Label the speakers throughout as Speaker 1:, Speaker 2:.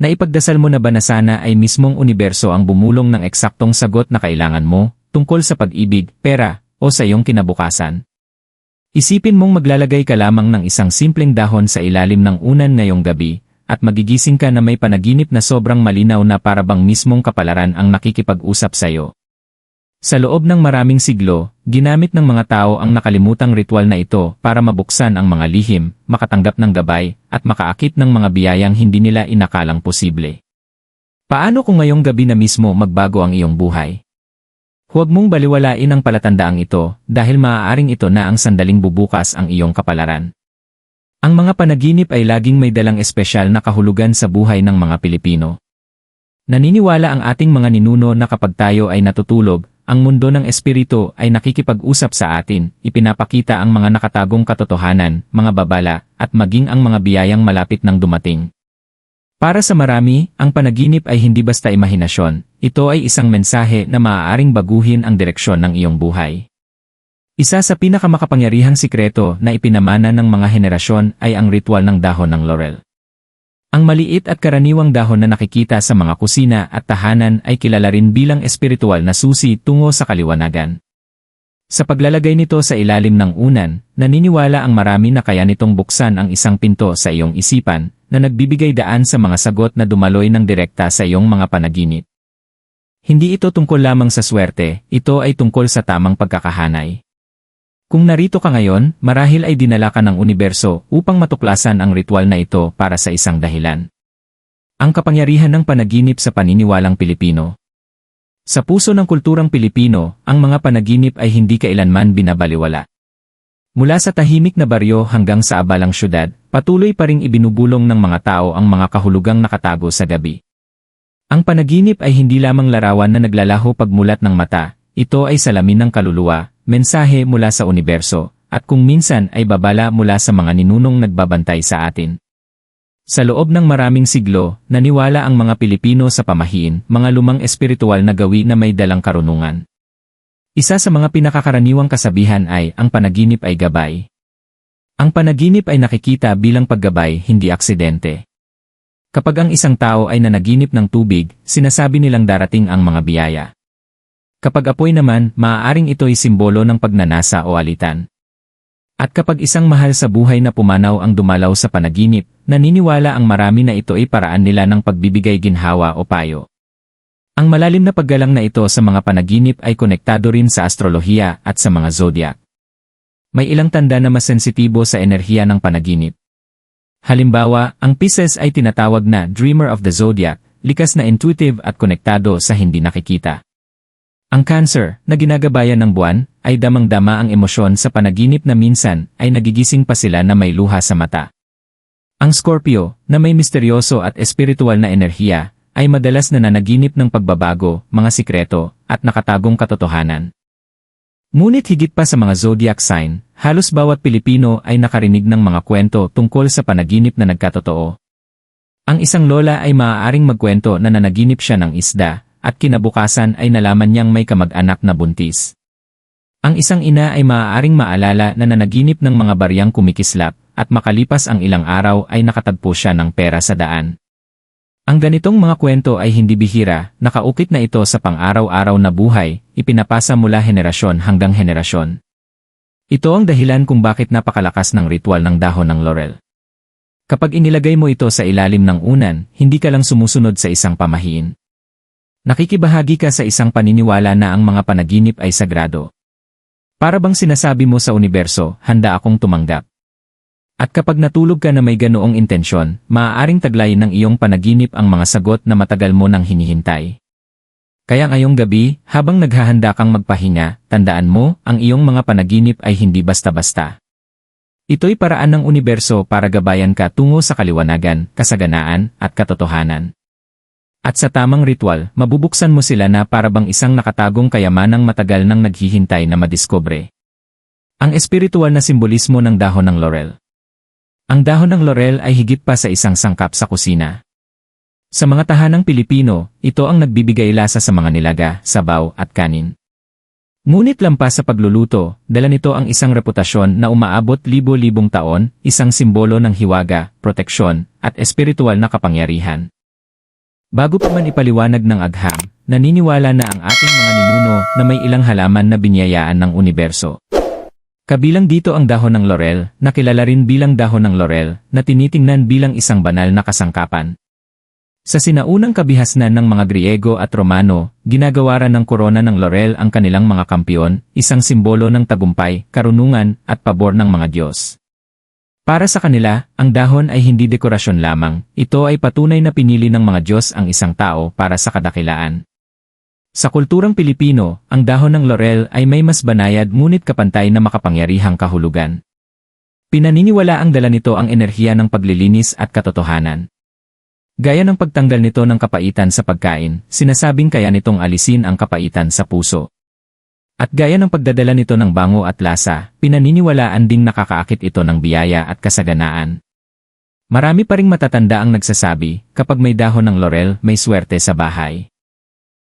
Speaker 1: Naipagdasal mo na ba na sana ay mismong universo ang bumulong ng eksaktong sagot na kailangan mo, tungkol sa pag-ibig, pera, o sa iyong kinabukasan? Isipin mong maglalagay ka lamang ng isang simpleng dahon sa ilalim ng unan ngayong gabi, at magigising ka na may panaginip na sobrang malinaw na parabang mismong kapalaran ang nakikipag-usap sa iyo. Sa loob ng maraming siglo, ginamit ng mga tao ang nakalimutang ritual na ito para mabuksan ang mga lihim, makatanggap ng gabay, at makaakit ng mga biyayang hindi nila inakalang posible. Paano kung ngayong gabi na mismo magbago ang iyong buhay? Huwag mong baliwalain ang palatandaang ito dahil maaaring ito na ang sandaling bubukas ang iyong kapalaran. Ang mga panaginip ay laging may dalang espesyal na kahulugan sa buhay ng mga Pilipino. Naniniwala ang ating mga ninuno na kapag tayo ay natutulog, ang mundo ng espiritu ay nakikipag-usap sa atin, ipinapakita ang mga nakatagong katotohanan, mga babala, at maging ang mga biyayang malapit ng dumating. Para sa marami, ang panaginip ay hindi basta imahinasyon, ito ay isang mensahe na maaaring baguhin ang direksyon ng iyong buhay. Isa sa pinakamakapangyarihang sikreto na ipinamana ng mga henerasyon ay ang ritual ng dahon ng laurel. Ang maliit at karaniwang dahon na nakikita sa mga kusina at tahanan ay kilala rin bilang espiritual na susi tungo sa kaliwanagan. Sa paglalagay nito sa ilalim ng unan, naniniwala ang marami na kaya nitong buksan ang isang pinto sa iyong isipan na nagbibigay daan sa mga sagot na dumaloy ng direkta sa iyong mga panaginip. Hindi ito tungkol lamang sa swerte, ito ay tungkol sa tamang pagkakahanay. Kung narito ka ngayon, marahil ay dinala ka ng universo upang matuklasan ang ritual na ito para sa isang dahilan. Ang kapangyarihan ng panaginip sa paniniwalang Pilipino. Sa puso ng kulturang Pilipino, ang mga panaginip ay hindi kailanman binabaliwala. Mula sa tahimik na baryo hanggang sa abalang syudad, patuloy pa ring ibinubulong ng mga tao ang mga kahulugang nakatago sa gabi. Ang panaginip ay hindi lamang larawan na naglalaho pagmulat ng mata, ito ay salamin ng kaluluwa, mensahe mula sa universo, at kung minsan ay babala mula sa mga ninunong nagbabantay sa atin. Sa loob ng maraming siglo, naniwala ang mga Pilipino sa pamahiin, mga lumang espiritual na gawi na may dalang karunungan. Isa sa mga pinakakaraniwang kasabihan ay, ang panaginip ay gabay. Ang panaginip ay nakikita bilang paggabay, hindi aksidente. Kapag ang isang tao ay nanaginip ng tubig, sinasabi nilang darating ang mga biyaya. Kapag apoy naman, maaaring ito'y simbolo ng pagnanasa o alitan. At kapag isang mahal sa buhay na pumanaw ang dumalaw sa panaginip, naniniwala ang marami na ito ay paraan nila ng pagbibigay ginhawa o payo. Ang malalim na paggalang na ito sa mga panaginip ay konektado rin sa astrolohiya at sa mga zodiac. May ilang tanda na mas sensitibo sa enerhiya ng panaginip. Halimbawa, ang Pisces ay tinatawag na dreamer of the zodiac, likas na intuitive at konektado sa hindi nakikita. Ang cancer, na ginagabayan ng buwan, ay damang-dama ang emosyon sa panaginip na minsan ay nagigising pa sila na may luha sa mata. Ang Scorpio, na may misteryoso at espiritual na enerhiya, ay madalas na nanaginip ng pagbabago, mga sikreto, at nakatagong katotohanan. Ngunit higit pa sa mga zodiac sign, halos bawat Pilipino ay nakarinig ng mga kwento tungkol sa panaginip na nagkatotoo. Ang isang lola ay maaaring magkwento na nanaginip siya ng isda, at kinabukasan ay nalaman niyang may kamag-anak na buntis. Ang isang ina ay maaaring maalala na nanaginip ng mga baryang kumikislap at makalipas ang ilang araw ay nakatagpo siya ng pera sa daan. Ang ganitong mga kwento ay hindi bihira, nakaukit na ito sa pang-araw-araw na buhay, ipinapasa mula henerasyon hanggang henerasyon. Ito ang dahilan kung bakit napakalakas ng ritual ng dahon ng laurel. Kapag inilagay mo ito sa ilalim ng unan, hindi ka lang sumusunod sa isang pamahiin. Nakikibahagi ka sa isang paniniwala na ang mga panaginip ay sagrado. Para bang sinasabi mo sa universo, handa akong tumanggap. At kapag natulog ka na may ganoong intensyon, maaaring taglayin ng iyong panaginip ang mga sagot na matagal mo nang hinihintay. Kaya ngayong gabi, habang naghahanda kang magpahinga, tandaan mo, ang iyong mga panaginip ay hindi basta-basta. Ito'y paraan ng universo para gabayan ka tungo sa kaliwanagan, kasaganaan, at katotohanan. At sa tamang ritual, mabubuksan mo sila na parabang isang nakatagong kayamanang matagal nang naghihintay na madiskobre. Ang espiritual na simbolismo ng dahon ng laurel. Ang dahon ng laurel ay higit pa sa isang sangkap sa kusina. Sa mga tahanang Pilipino, ito ang nagbibigay lasa sa mga nilaga, sabaw at kanin. Ngunit lampas sa pagluluto, dala nito ang isang reputasyon na umaabot libo-libong taon, isang simbolo ng hiwaga, proteksyon, at espiritual na kapangyarihan. Bago pa man ipaliwanag ng agham, naniniwala na ang ating mga ninuno na may ilang halaman na binyayaan ng universo. Kabilang dito ang dahon ng laurel, na kilala rin bilang dahon ng laurel, na tinitingnan bilang isang banal na kasangkapan. Sa sinaunang kabihasnan ng mga Griego at Romano, ginagawaran ng korona ng laurel ang kanilang mga kampiyon, isang simbolo ng tagumpay, karunungan, at pabor ng mga Diyos. Para sa kanila, ang dahon ay hindi dekorasyon lamang, ito ay patunay na pinili ng mga Diyos ang isang tao para sa kadakilaan. Sa kulturang Pilipino, ang dahon ng laurel ay may mas banayad ngunit kapantay na makapangyarihang kahulugan. Pinaniniwala ang dala nito ang enerhiya ng paglilinis at katotohanan. Gaya ng pagtanggal nito ng kapaitan sa pagkain, sinasabing kaya nitong alisin ang kapaitan sa puso. At gaya ng pagdadala nito ng bango at lasa, pinaniniwalaan ding nakakaakit ito ng biyaya at kasaganaan. Marami pa ring matatanda ang nagsasabi, kapag may dahon ng laurel, may swerte sa bahay.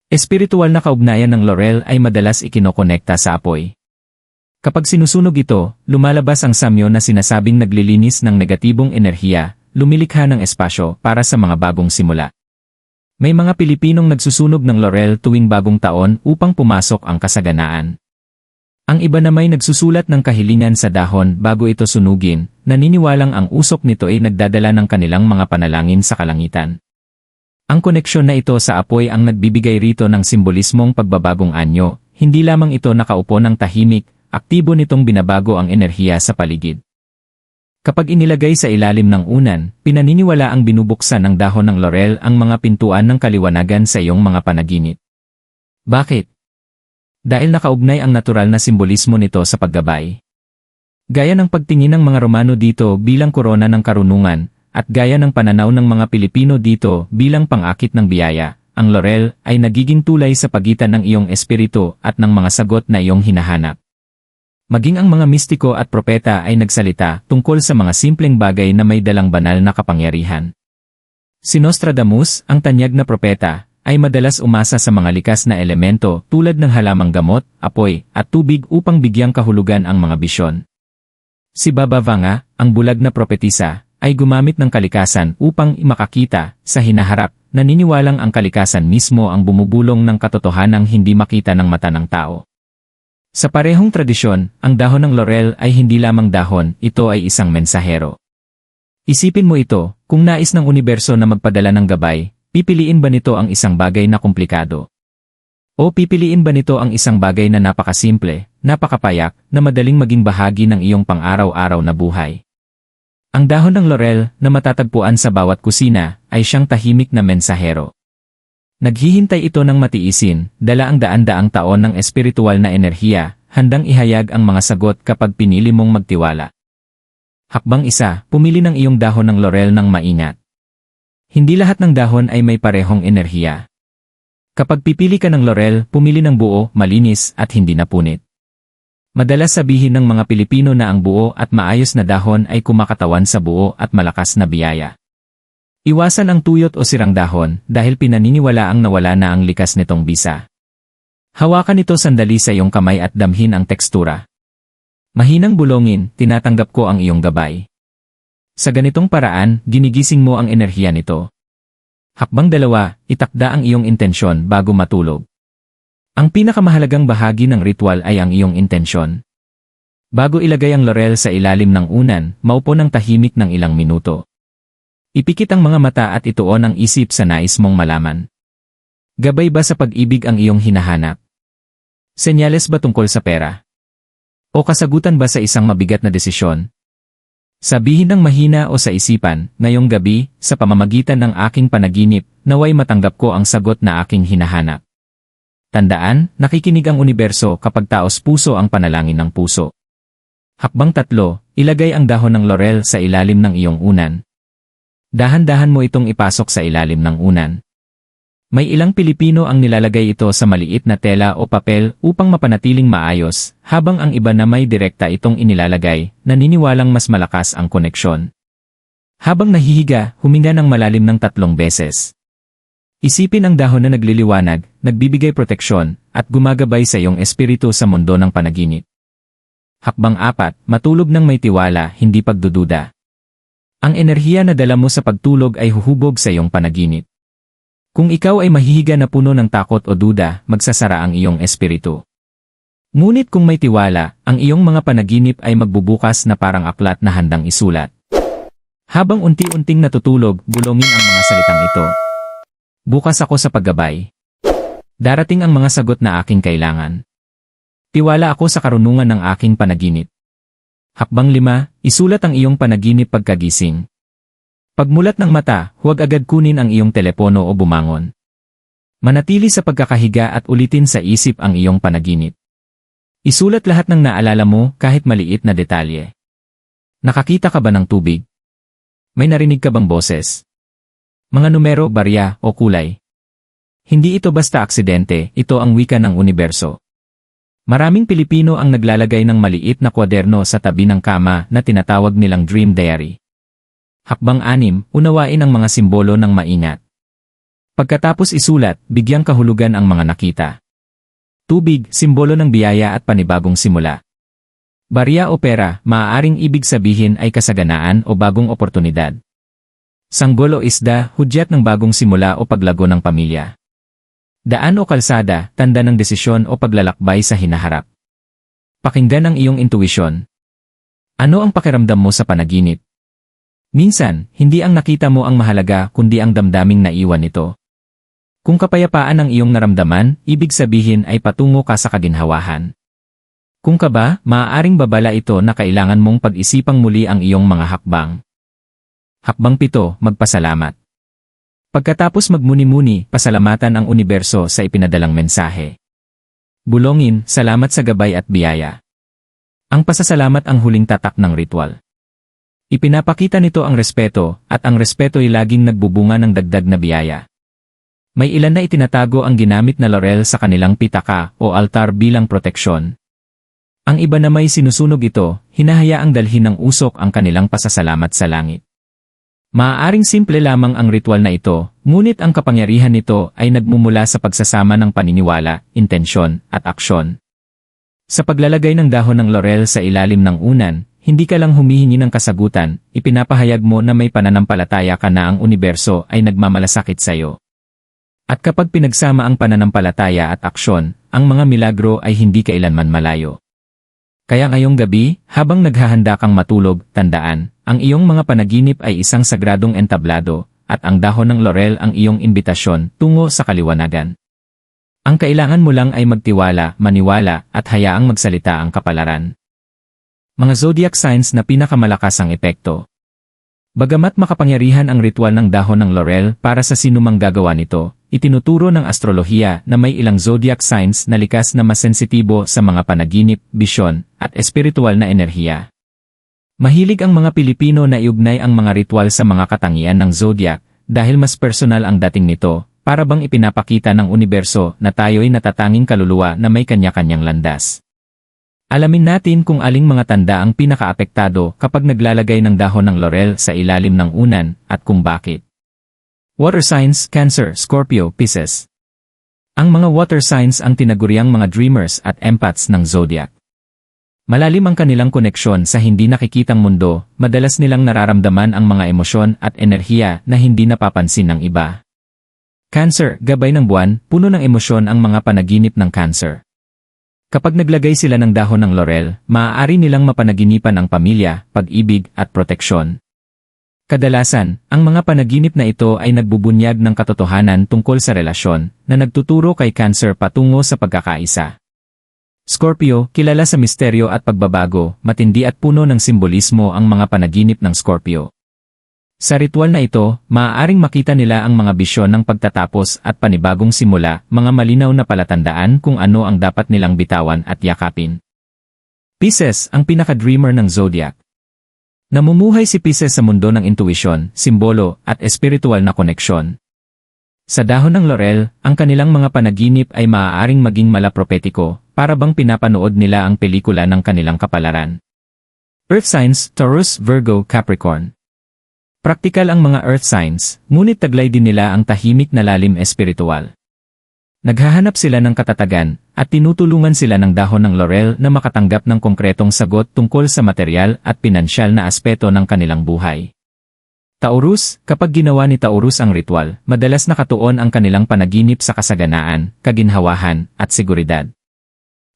Speaker 1: Espiritual na kaugnayan ng laurel ay madalas ikinokonekta sa apoy. Kapag sinusunog ito, lumalabas ang samyo na sinasabing naglilinis ng negatibong enerhiya, lumilikha ng espasyo para sa mga bagong simula. May mga Pilipinong nagsusunog ng laurel tuwing bagong taon upang pumasok ang kasaganaan. Ang iba na may nagsusulat ng kahilingan sa dahon bago ito sunugin, naniniwalang ang usok nito ay nagdadala ng kanilang mga panalangin sa kalangitan. Ang koneksyon na ito sa apoy ang nagbibigay rito ng simbolismong pagbabagong anyo, hindi lamang ito nakaupo ng tahimik, aktibo nitong binabago ang enerhiya sa paligid. Kapag inilagay sa ilalim ng unan, pinaniniwala ang binubuksan ng dahon ng laurel ang mga pintuan ng kaliwanagan sa iyong mga panaginip. Bakit? Dahil nakaugnay ang natural na simbolismo nito sa paggabay. Gaya ng pagtingin ng mga Romano dito bilang korona ng karunungan, at gaya ng pananaw ng mga Pilipino dito bilang pangakit ng biyaya, ang laurel ay nagiging tulay sa pagitan ng iyong espiritu at ng mga sagot na iyong hinahanap. Maging ang mga mistiko at propeta ay nagsalita tungkol sa mga simpleng bagay na may dalang banal na kapangyarihan. Si Nostradamus, ang tanyag na propeta, ay madalas umasa sa mga likas na elemento tulad ng halamang gamot, apoy, at tubig upang bigyang kahulugan ang mga bisyon. Si Baba Vanga, ang bulag na propetisa, ay gumamit ng kalikasan upang makakita sa hinaharap, naniniwalang ang kalikasan mismo ang bumubulong ng katotohanang hindi makita ng mata ng tao. Sa parehong tradisyon, ang dahon ng laurel ay hindi lamang dahon, ito ay isang mensahero. Isipin mo ito, kung nais ng universo na magpadala ng gabay, pipiliin ba nito ang isang bagay na komplikado? O pipiliin ba nito ang isang bagay na napakasimple, napakapayak, na madaling maging bahagi ng iyong pang-araw-araw na buhay? Ang dahon ng laurel na matatagpuan sa bawat kusina ay siyang tahimik na mensahero. Naghihintay ito ng matiisin, dala ang daan-daang taon ng espiritual na enerhiya, handang ihayag ang mga sagot kapag pinili mong magtiwala. Hakbang isa, pumili ng iyong dahon ng laurel ng maingat. Hindi lahat ng dahon ay may parehong enerhiya. Kapag pipili ka ng laurel, pumili ng buo, malinis, at hindi napunit. Madalas sabihin ng mga Pilipino na ang buo at maayos na dahon ay kumakatawan sa buo at malakas na biyaya. Iwasan ang tuyot o sirang dahon dahil pinaniniwala ang nawala na ang likas nitong bisa. Hawakan ito sandali sa iyong kamay at damhin ang tekstura. Mahinang bulongin, tinatanggap ko ang iyong gabay. Sa ganitong paraan, ginigising mo ang enerhiya nito. Hakbang dalawa, itakda ang iyong intensyon bago matulog. Ang pinakamahalagang bahagi ng ritual ay ang iyong intensyon. Bago ilagay ang laurel sa ilalim ng unan, maupo ng tahimik ng ilang minuto. Ipikit ang mga mata at ituon ang isip sa nais mong malaman. Gabay ba sa pag-ibig ang iyong hinahanap? Senyales ba tungkol sa pera? O kasagutan ba sa isang mabigat na desisyon? Sabihin ng mahina o sa isipan, ngayong gabi, sa pamamagitan ng aking panaginip, naway matanggap ko ang sagot na aking hinahanap. Tandaan, nakikinig ang universo kapag taos puso ang panalangin ng puso. Hakbang tatlo, ilagay ang dahon ng laurel sa ilalim ng iyong unan. Dahan-dahan mo itong ipasok sa ilalim ng unan. May ilang Pilipino ang nilalagay ito sa maliit na tela o papel upang mapanatiling maayos, habang ang iba na may direkta itong inilalagay, naniniwalang mas malakas ang koneksyon. Habang nahihiga, huminga ng malalim ng tatlong beses. Isipin ang dahon na nagliliwanag, nagbibigay proteksyon, at gumagabay sa iyong espiritu sa mundo ng panaginip. Hakbang apat, matulog ng may tiwala, hindi pagdududa. Ang enerhiya na dala mo sa pagtulog ay huhubog sa iyong panaginip. Kung ikaw ay mahihiga na puno ng takot o duda, magsasara ang iyong espiritu. Ngunit kung may tiwala, ang iyong mga panaginip ay magbubukas na parang aklat na handang isulat. Habang unti-unting natutulog, bulongin ang mga salitang ito. Bukas ako sa paggabay. Darating ang mga sagot na aking kailangan. Tiwala ako sa karunungan ng aking panaginip. Hakbang lima, isulat ang iyong panaginip pagkagising. Pagmulat ng mata, huwag agad kunin ang iyong telepono o bumangon. Manatili sa pagkakahiga at ulitin sa isip ang iyong panaginip. Isulat lahat ng naalala mo kahit maliit na detalye. Nakakita ka ba ng tubig? May narinig ka bang boses? Mga numero, barya, o kulay? Hindi ito basta aksidente, ito ang wika ng universo. Maraming Pilipino ang naglalagay ng maliit na kwaderno sa tabi ng kama na tinatawag nilang Dream Diary. Hakbang anim, unawain ang mga simbolo ng maingat. Pagkatapos isulat, bigyang kahulugan ang mga nakita. Tubig, simbolo ng biyaya at panibagong simula. Barya o pera, maaaring ibig sabihin ay kasaganaan o bagong oportunidad. Sanggol o isda, hudyat ng bagong simula o paglago ng pamilya. Daan o kalsada, tanda ng desisyon o paglalakbay sa hinaharap. Pakinggan ang iyong intuisyon. Ano ang pakiramdam mo sa panaginip? Minsan, hindi ang nakita mo ang mahalaga kundi ang damdaming naiwan nito. Kung kapayapaan ang iyong naramdaman, ibig sabihin ay patungo ka sa kaginhawahan. Kung ka ba, maaaring babala ito na kailangan mong pag-isipang muli ang iyong mga hakbang. Hakbang pito, magpasalamat. Pagkatapos magmuni-muni, pasalamatan ang universo sa ipinadalang mensahe. Bulongin, salamat sa gabay at biyaya. Ang pasasalamat ang huling tatak ng ritual. Ipinapakita nito ang respeto, at ang respeto ay laging nagbubunga ng dagdag na biyaya. May ilan na itinatago ang ginamit na laurel sa kanilang pitaka o altar bilang proteksyon. Ang iba na may sinusunog ito, hinahayaang dalhin ng usok ang kanilang pasasalamat sa langit. Maaaring simple lamang ang ritual na ito, ngunit ang kapangyarihan nito ay nagmumula sa pagsasama ng paniniwala, intensyon, at aksyon. Sa paglalagay ng dahon ng laurel sa ilalim ng unan, hindi ka lang humihingi ng kasagutan, ipinapahayag mo na may pananampalataya ka na ang universo ay nagmamalasakit sa iyo. At kapag pinagsama ang pananampalataya at aksyon, ang mga milagro ay hindi kailanman malayo. Kaya ngayong gabi, habang naghahanda kang matulog, tandaan, ang iyong mga panaginip ay isang sagradong entablado, at ang dahon ng laurel ang iyong imbitasyon tungo sa kaliwanagan. Ang kailangan mo lang ay magtiwala, maniwala, at hayaang magsalita ang kapalaran. Mga zodiac signs na pinakamalakas ang epekto. Bagamat makapangyarihan ang ritual ng dahon ng laurel para sa sinumang gagawa nito, itinuturo ng astrolohiya na may ilang zodiac signs na likas na mas sensitibo sa mga panaginip, bisyon, at espiritual na enerhiya. Mahilig ang mga Pilipino na iugnay ang mga ritual sa mga katangian ng zodiac dahil mas personal ang dating nito, para bang ipinapakita ng universo na tayo'y natatanging kaluluwa na may kanya-kanyang landas. Alamin natin kung aling mga tanda ang pinakaapektado kapag naglalagay ng dahon ng laurel sa ilalim ng unan at kung bakit. Water signs, Cancer, Scorpio, Pisces. Ang mga water signs ang tinaguriang mga dreamers at empaths ng zodiac. Malalim ang kanilang koneksyon sa hindi nakikitang mundo, madalas nilang nararamdaman ang mga emosyon at enerhiya na hindi napapansin ng iba. Cancer, gabay ng buwan, puno ng emosyon ang mga panaginip ng cancer. Kapag naglagay sila ng dahon ng laurel, maaari nilang mapanaginipan ang pamilya, pag-ibig, at proteksyon. Kadalasan, ang mga panaginip na ito ay nagbubunyag ng katotohanan tungkol sa relasyon na nagtuturo kay Cancer patungo sa pagkakaisa. Scorpio, kilala sa misteryo at pagbabago, matindi at puno ng simbolismo ang mga panaginip ng Scorpio. Sa ritual na ito, maaaring makita nila ang mga bisyon ng pagtatapos at panibagong simula, mga malinaw na palatandaan kung ano ang dapat nilang bitawan at yakapin. Pisces, ang pinaka-dreamer ng zodiac. Namumuhay si Pisces sa mundo ng intuisyon, simbolo, at espiritual na koneksyon. Sa dahon ng laurel, ang kanilang mga panaginip ay maaaring maging malapropetiko, para bang pinapanood nila ang pelikula ng kanilang kapalaran. Earth signs, Taurus, Virgo, Capricorn. Praktikal ang mga earth signs, ngunit taglay din nila ang tahimik na lalim espiritual. Naghahanap sila ng katatagan, at tinutulungan sila ng dahon ng laurel na makatanggap ng konkretong sagot tungkol sa material at pinansyal na aspeto ng kanilang buhay. Taurus, kapag ginawa ni Taurus ang ritual, madalas nakatuon ang kanilang panaginip sa kasaganaan, kaginhawahan, at seguridad.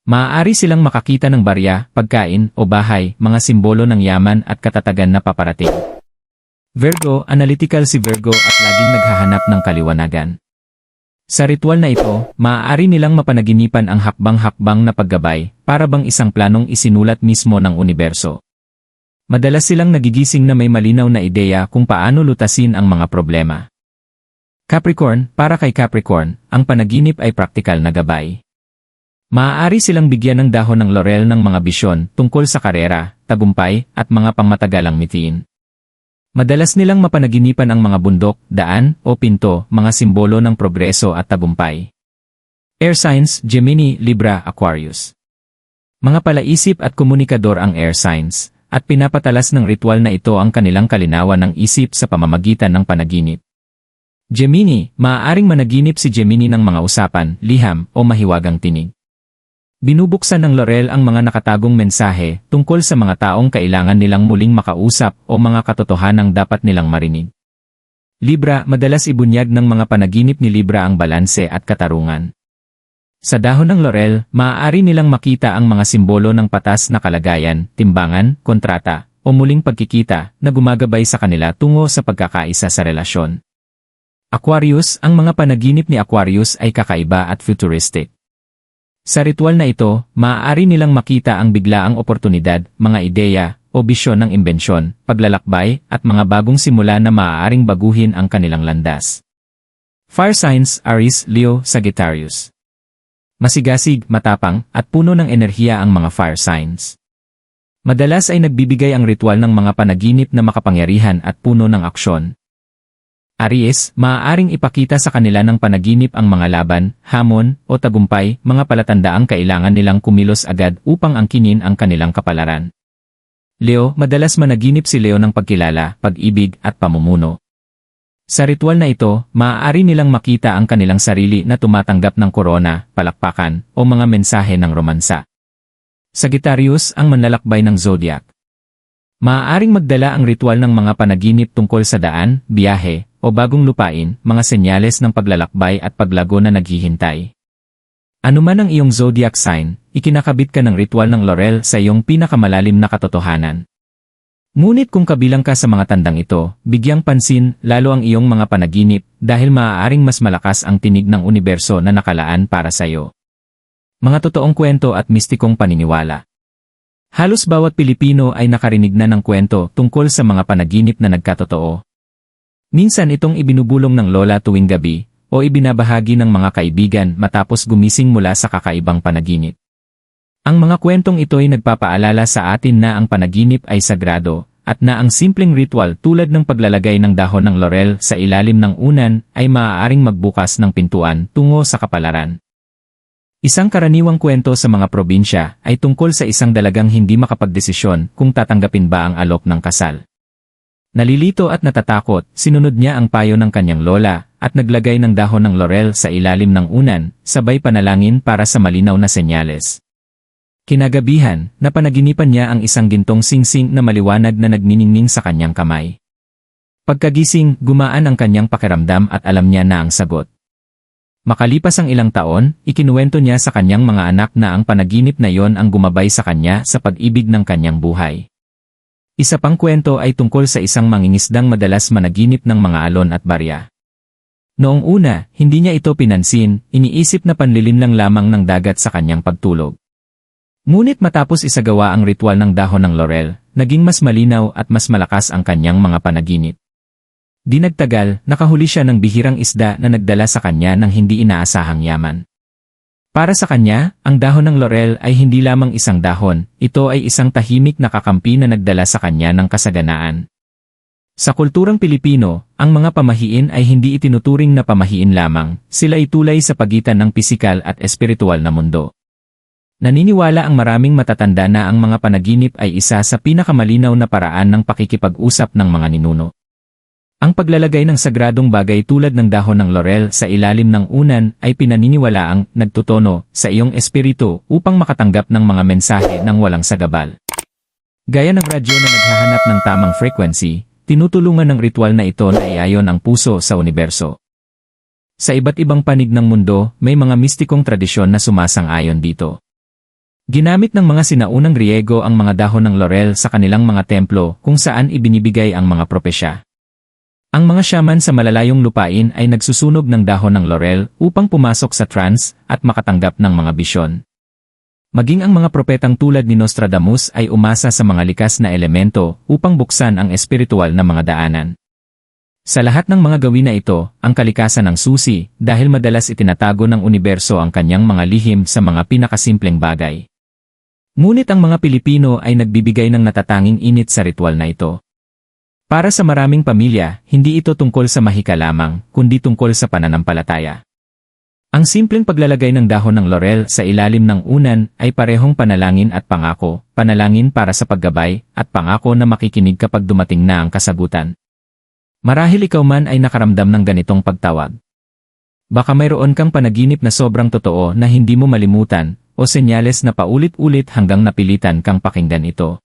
Speaker 1: Maaari silang makakita ng barya, pagkain, o bahay, mga simbolo ng yaman at katatagan na paparating. Virgo, analytical si Virgo at laging naghahanap ng kaliwanagan. Sa ritual na ito, maaari nilang mapanaginipan ang hakbang-hakbang na paggabay, para bang isang planong isinulat mismo ng universo. Madalas silang nagigising na may malinaw na ideya kung paano lutasin ang mga problema. Capricorn, para kay Capricorn, ang panaginip ay praktikal na gabay. Maaari silang bigyan ng dahon ng laurel ng mga bisyon tungkol sa karera, tagumpay, at mga pangmatagalang mitiin. Madalas nilang mapanaginipan ang mga bundok, daan, o pinto, mga simbolo ng progreso at tagumpay. Air signs, Gemini, Libra, Aquarius. Mga palaisip at komunikador ang air signs, at pinapatalas ng ritual na ito ang kanilang kalinawan ng isip sa pamamagitan ng panaginip. Gemini, maaaring managinip si Gemini ng mga usapan, liham, o mahiwagang tinig. Binubuksan ng Laurel ang mga nakatagong mensahe tungkol sa mga taong kailangan nilang muling makausap o mga katotohanang dapat nilang marinig. Libra, madalas ibunyag ng mga panaginip ni Libra ang balanse at katarungan. Sa dahon ng laurel, maaari nilang makita ang mga simbolo ng patas na kalagayan, timbangan, kontrata, o muling pagkikita na gumagabay sa kanila tungo sa pagkakaisa sa relasyon. Aquarius, ang mga panaginip ni Aquarius ay kakaiba at futuristic. Sa ritual na ito, maaari nilang makita ang biglaang oportunidad, mga ideya, o bisyon ng imbensyon, paglalakbay, at mga bagong simula na maaaring baguhin ang kanilang landas. Fire signs, Aries, Leo, Sagittarius. Masigasig, matapang, at puno ng enerhiya ang mga fire signs. Madalas ay nagbibigay ang ritual ng mga panaginip na makapangyarihan at puno ng aksyon. Aries, maaaring ipakita sa kanila ng panaginip ang mga laban, hamon, o tagumpay, mga palatandaang kailangan nilang kumilos agad upang angkinin ang kanilang kapalaran. Leo, madalas managinip si Leo ng pagkilala, pag-ibig, at pamumuno. Sa ritual na ito, maaari nilang makita ang kanilang sarili na tumatanggap ng korona, palakpakan, o mga mensahe ng romansa. Sagittarius ang manlalakbay ng zodiac. Maaaring magdala ang ritual ng mga panaginip tungkol sa daan, biyahe, o bagong lupain, mga senyales ng paglalakbay at paglago na naghihintay. Ano man ang iyong zodiac sign, ikinakabit ka ng ritual ng laurel sa iyong pinakamalalim na katotohanan. Ngunit kung kabilang ka sa mga tandang ito, bigyang pansin lalo ang iyong mga panaginip dahil maaaring mas malakas ang tinig ng universo na nakalaan para sa iyo. Mga totoong kwento at mistikong paniniwala. Halos bawat Pilipino ay nakarinig na ng kwento tungkol sa mga panaginip na nagkatotoo. Minsan itong ibinubulong ng lola tuwing gabi o ibinabahagi ng mga kaibigan matapos gumising mula sa kakaibang panaginip. Ang mga kwentong ito ay nagpapaalala sa atin na ang panaginip ay sagrado, at na ang simpleng ritual tulad ng paglalagay ng dahon ng laurel sa ilalim ng unan ay maaaring magbukas ng pintuan tungo sa kapalaran. Isang karaniwang kwento sa mga probinsya ay tungkol sa isang dalagang hindi makapagdesisyon kung tatanggapin ba ang alok ng kasal. Nalilito at natatakot, sinunod niya ang payo ng kanyang lola at naglagay ng dahon ng laurel sa ilalim ng unan, sabay panalangin para sa malinaw na senyales. Kinagabihan, napanaginipan niya ang isang gintong singsing na maliwanag na nagniningning sa kanyang kamay. Pagkagising, gumaan ang kanyang pakiramdam at alam niya na ang sagot. Makalipas ang ilang taon, ikinuwento niya sa kanyang mga anak na ang panaginip na yon ang gumabay sa kanya sa pag-ibig ng kanyang buhay. Isa pang kwento ay tungkol sa isang mangingisdang madalas managinip ng mga alon at barya. Noong una, hindi niya ito pinansin, iniisip na panlilin lang lamang ng dagat sa kanyang pagtulog. Ngunit matapos isagawa ang ritual ng dahon ng laurel, naging mas malinaw at mas malakas ang kanyang mga panaginip. Di nagtagal, nakahuli siya ng bihirang isda na nagdala sa kanya ng hindi inaasahang yaman. Para sa kanya, ang dahon ng laurel ay hindi lamang isang dahon, ito ay isang tahimik na kakampi na nagdala sa kanya ng kasaganaan. Sa kulturang Pilipino, ang mga pamahiin ay hindi itinuturing na pamahiin lamang, sila itulay sa pagitan ng pisikal at espiritual na mundo. Naniniwala ang maraming matatanda na ang mga panaginip ay isa sa pinakamalinaw na paraan ng pakikipag-usap ng mga ninuno. Ang paglalagay ng sagradong bagay tulad ng dahon ng laurel sa ilalim ng unan ay pinaniniwalaang nagtutono sa iyong espiritu upang makatanggap ng mga mensahe ng walang sagabal. Gaya ng radyo na naghahanap ng tamang frequency, tinutulungan ng ritual na ito na iayon ang puso sa universo. Sa iba't ibang panig ng mundo, may mga mistikong tradisyon na sumasang-ayon dito. Ginamit ng mga sinaunang Griego ang mga dahon ng laurel sa kanilang mga templo kung saan ibinibigay ang mga propesya. Ang mga shaman sa malalayong lupain ay nagsusunog ng dahon ng laurel upang pumasok sa trance at makatanggap ng mga bisyon. Maging ang mga propetang tulad ni Nostradamus ay umasa sa mga likas na elemento upang buksan ang espiritual na mga daanan. Sa lahat ng mga gawin na ito, ang kalikasan ng susi dahil madalas itinatago ng universo ang kanyang mga lihim sa mga pinakasimpleng bagay. Ngunit ang mga Pilipino ay nagbibigay ng natatanging init sa ritual na ito. Para sa maraming pamilya, hindi ito tungkol sa mahika lamang, kundi tungkol sa pananampalataya. Ang simpleng paglalagay ng dahon ng laurel sa ilalim ng unan ay parehong panalangin at pangako, panalangin para sa paggabay, at pangako na makikinig kapag dumating na ang kasagutan. Marahil ikaw man ay nakaramdam ng ganitong pagtawag. Baka mayroon kang panaginip na sobrang totoo na hindi mo malimutan, o senyales na paulit-ulit hanggang napilitan kang pakinggan ito.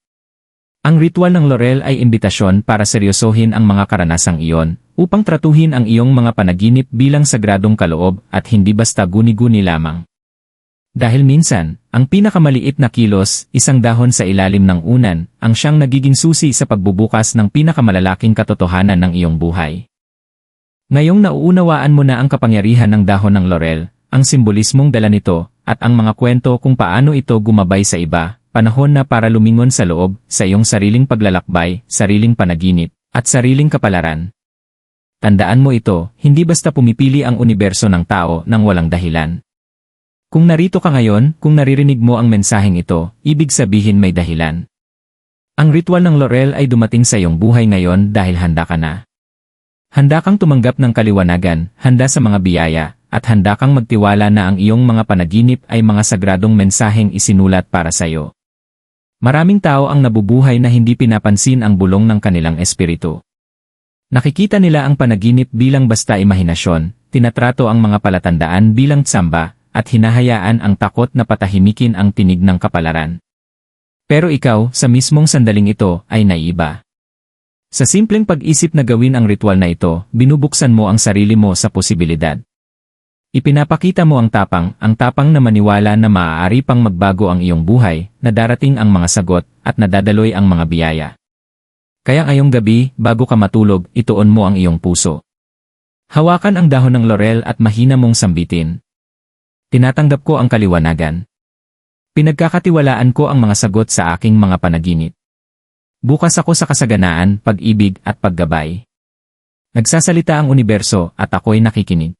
Speaker 1: Ang ritual ng laurel ay imbitasyon para seryosohin ang mga karanasang iyon, upang tratuhin ang iyong mga panaginip bilang sagradong kaloob at hindi basta guni-guni lamang. Dahil minsan, ang pinakamaliit na kilos, isang dahon sa ilalim ng unan, ang siyang nagiging susi sa pagbubukas ng pinakamalalaking katotohanan ng iyong buhay. Ngayong nauunawaan mo na ang kapangyarihan ng dahon ng laurel, ang simbolismong dala nito, at ang mga kwento kung paano ito gumabay sa iba, panahon na para lumingon sa loob, sa iyong sariling paglalakbay, sariling panaginip, at sariling kapalaran. Tandaan mo ito, hindi basta pumipili ang universo ng tao nang walang dahilan. Kung narito ka ngayon, kung naririnig mo ang mensaheng ito, ibig sabihin may dahilan. Ang ritual ng laurel ay dumating sa iyong buhay ngayon dahil handa ka na. Handa kang tumanggap ng kaliwanagan, handa sa mga biyaya, at handa kang magtiwala na ang iyong mga panaginip ay mga sagradong mensaheng isinulat para sa iyo. Maraming tao ang nabubuhay na hindi pinapansin ang bulong ng kanilang espiritu. Nakikita nila ang panaginip bilang basta imahinasyon, tinatrato ang mga palatandaan bilang tsamba, at hinahayaan ang takot na patahimikin ang tinig ng kapalaran. Pero ikaw, sa mismong sandaling ito, ay naiba. Sa simpleng pag-isip na gawin ang ritual na ito, binubuksan mo ang sarili mo sa posibilidad. Ipinapakita mo ang tapang, ang tapang na maniwala na maaari pang magbago ang iyong buhay, na darating ang mga sagot, at nadadaloy ang mga biyaya. Kaya ngayong gabi, bago ka matulog, ituon mo ang iyong puso. Hawakan ang dahon ng laurel at mahina mong sambitin. Tinatanggap ko ang kaliwanagan. Pinagkakatiwalaan ko ang mga sagot sa aking mga panaginip. Bukas ako sa kasaganaan, pag-ibig at paggabay. Nagsasalita ang universo at ako'y nakikinig.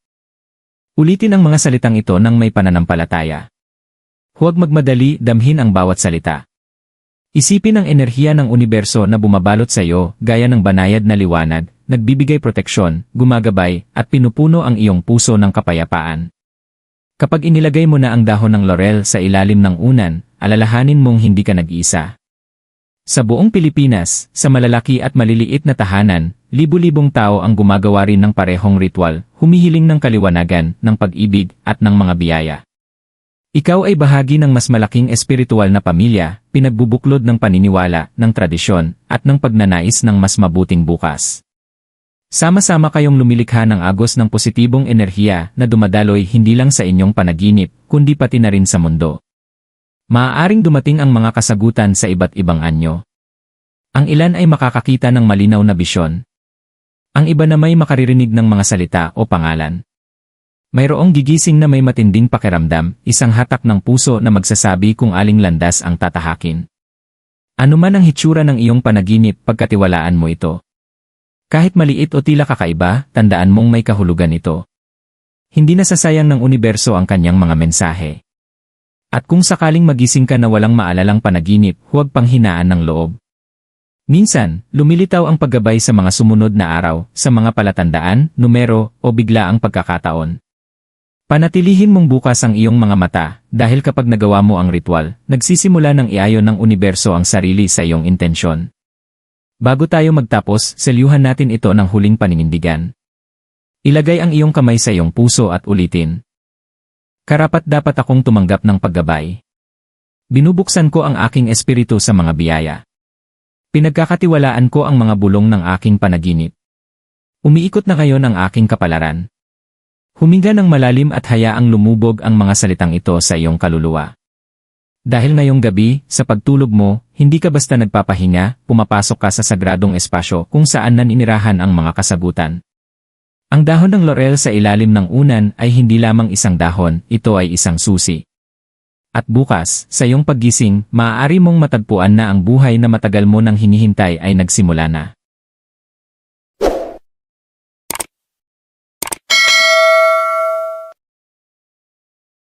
Speaker 1: Ulitin ang mga salitang ito ng may pananampalataya. Huwag magmadali damhin ang bawat salita. Isipin ang enerhiya ng universo na bumabalot sa iyo gaya ng banayad na liwanag, nagbibigay proteksyon, gumagabay, at pinupuno ang iyong puso ng kapayapaan. Kapag inilagay mo na ang dahon ng laurel sa ilalim ng unan, alalahanin mong hindi ka nag-iisa. Sa buong Pilipinas, sa malalaki at maliliit na tahanan, libu-libong tao ang gumagawa rin ng parehong ritual, humihiling ng kaliwanagan, ng pag-ibig, at ng mga biyaya. Ikaw ay bahagi ng mas malaking espiritual na pamilya, pinagbubuklod ng paniniwala, ng tradisyon, at ng pagnanais ng mas mabuting bukas. Sama-sama kayong lumilikha ng agos ng positibong enerhiya na dumadaloy hindi lang sa inyong panaginip, kundi pati na rin sa mundo. Maaaring dumating ang mga kasagutan sa iba't ibang anyo. Ang ilan ay makakakita ng malinaw na bisyon, ang iba na may makaririnig ng mga salita o pangalan. Mayroong gigising na may matinding pakiramdam, isang hatak ng puso na magsasabi kung aling landas ang tatahakin. Ano man ang hitsura ng iyong panaginip pagkatiwalaan mo ito. Kahit maliit o tila kakaiba, tandaan mong may kahulugan ito. Hindi nasasayang ng universo ang kanyang mga mensahe. At kung sakaling magising ka na walang maalalang panaginip, huwag panghinaan ng loob. Minsan, lumilitaw ang paggabay sa mga sumunod na araw, sa mga palatandaan, numero, o bigla ang pagkakataon. Panatilihin mong bukas ang iyong mga mata, dahil kapag nagawa mo ang ritual, nagsisimula ng iayon ng universo ang sarili sa iyong intensyon. Bago tayo magtapos, selyuhan natin ito ng huling paninindigan. Ilagay ang iyong kamay sa iyong puso at ulitin. Karapat dapat akong tumanggap ng paggabay. Binubuksan ko ang aking espiritu sa mga biyaya. Pinagkakatiwalaan ko ang mga bulong ng aking panaginip. Umiikot na kayo ng aking kapalaran. Huminga ng malalim at hayaang lumubog ang mga salitang ito sa iyong kaluluwa. Dahil ngayong gabi, sa pagtulog mo, hindi ka basta nagpapahinga, pumapasok ka sa sagradong espasyo kung saan naninirahan ang mga kasagutan. Ang dahon ng laurel sa ilalim ng unan ay hindi lamang isang dahon, ito ay isang susi. At bukas, sa iyong paggising, maaari mong matagpuan na ang buhay na matagal mo nang hinihintay ay nagsimula na.